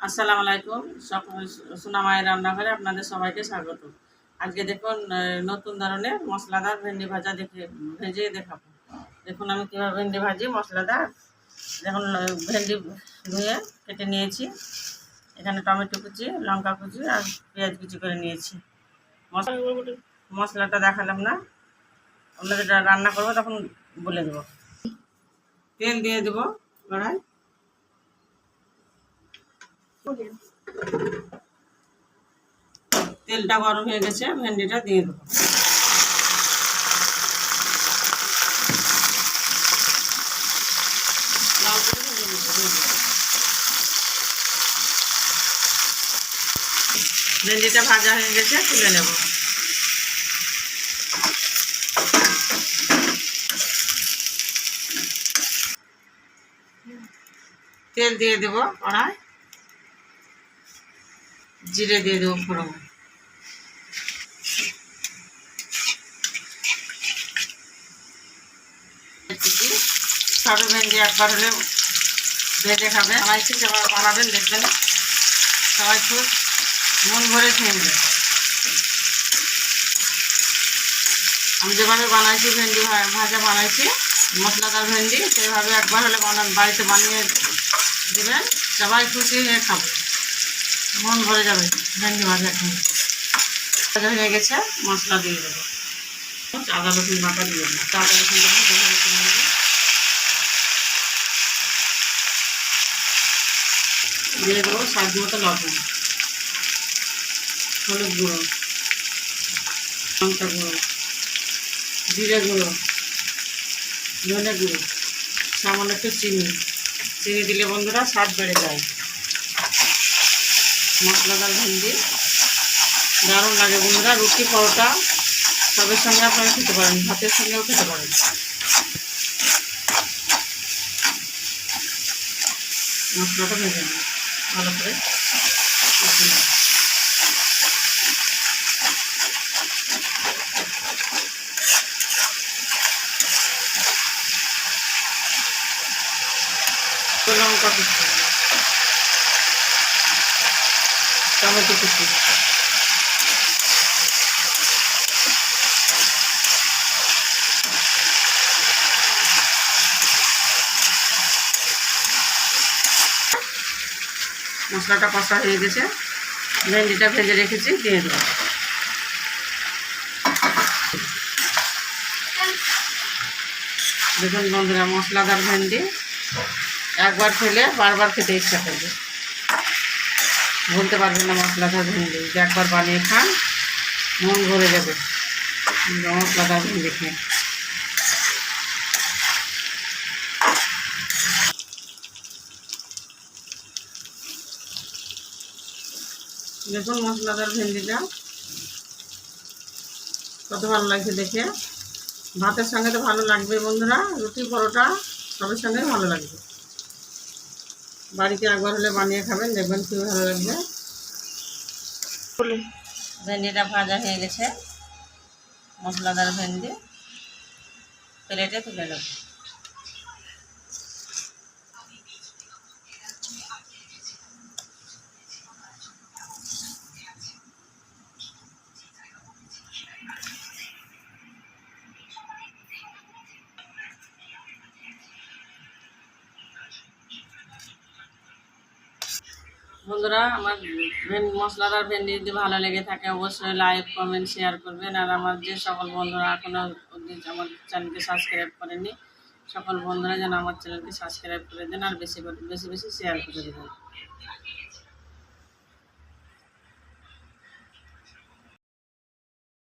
আসসালামু আলাইকুম। মায়ের রান্নাঘরে আপনাদের সবাইকে স্বাগত। আজকে দেখুন নতুন ধরনের মশলাদার ভেন্ডি ভাজা দেখে, ভেজে দেখাবো। দেখুন আমি কীভাবে ভেন্ডি ভাজি মশলাদার, দেখুন ভেন্ডি ধুয়ে কেটে নিয়েছি। এখানে টমেটো কুচি, লঙ্কা কুচি আর পেঁয়াজ কুচি করে নিয়েছি। মশলা মশলাটা দেখালাম না। আপনাদের যা রান্না করব তখন বলে দেবো। তেল দিয়ে দেবো কড়াই। তেলটা গরম হয়ে গেছে, ভেন্ডিটা দিয়ে দেবো। ভেন্ডিটা ভাজা হয়ে গেছে, তুলে নেব। তেল দিয়ে দেবো কড়াই। জিরে দিয়ে দেবো ফোড়ন। সবে ভেন্ডি একবার হলে ভেজে খাবে। সবাই ঠিক আবার বানাবেন, দেখবেন। সবাই খুব মন ভরে খেয়ে নেবে। আমি যেভাবে বানাইছি, ভেন্ডি ভাজা বানাইছি, মশলাদার ভেন্ডি, সেভাবে একবার হলে বানান বাড়িতে বানিয়ে দেবেন। সবাই খুশি হয়ে খাবে। মন ভরে যাবে। ভেন্ডি ভাজা খেয়ে ভাজা হয়ে গেছে, মশলা দিয়ে দেবো। আদা, রসুন বাটা দিয়ে দেবো। আদা, রসুন দিয়ে দেবো স্বাদ মতো লবণ। হলুদ গুঁড়ো। লঙ্কা গুঁড়ো। জিরে গুঁড়ো। ধনে গুঁড়ো। সামান্য একটু চিনি। চিনি দিলে বন্ধুরা স্বাদ বেড়ে যায়। মশলাদার ভেন্ডি দারুণ লাগে বন্ধুরা, রুটি, পরোটা, সবের সঙ্গে আপনারা খেতে পারেন, ভাতের সঙ্গেও খেতে পারেন। মশলাটা ভেজে নিন, ভালো করে। লঙ্কা কুচি। টমেটো কুচি মশলাটা কষা হয়ে গেছে। ভেন্ডিটা ভেজে রেখেছি, দিয়ে দেবো। দেখুন বন্ধুরা, মশলাদার ভেন্ডি। একবার খেলে বারবার খেতে ইচ্ছা করবে। বলতে পারবেন না মশলাদার ভেন্ডি যে একবার বানিয়ে খান, মন ভরে যাবে। মশলাদার ভেন্ডি খেয়ে। দেখুন মশলাদার ভেন্ডিটা কত ভালো লাগছে দেখে। ভাতের সঙ্গে তো ভালো লাগবে বন্ধুরা। রুটি পরোটা সবের সঙ্গেই ভালো লাগবে। বাড়িতে একবার হলে বানিয়ে খাবেন, দেখবেন খুবই ভালো লাগবে। ভেন্ডিটা ভাজা হয়ে গেছে। মশলাদার ভেন্ডি। প্লেটে তুলে নেব। বন্ধুরা, আমার মশলাদার ভেন্ডি যদি ভালো লেগে থাকে, অবশ্যই লাইক কমেন্ট শেয়ার করবেন। আর আমার যে সকল বন্ধুরা এখনও আমার চ্যানেলকে সাবস্ক্রাইব করেনি সকল বন্ধুরা যেন আমার চ্যানেলকে সাবস্ক্রাইব করে দেন আর বেশি বেশি বেশি শেয়ার করে দেবেন।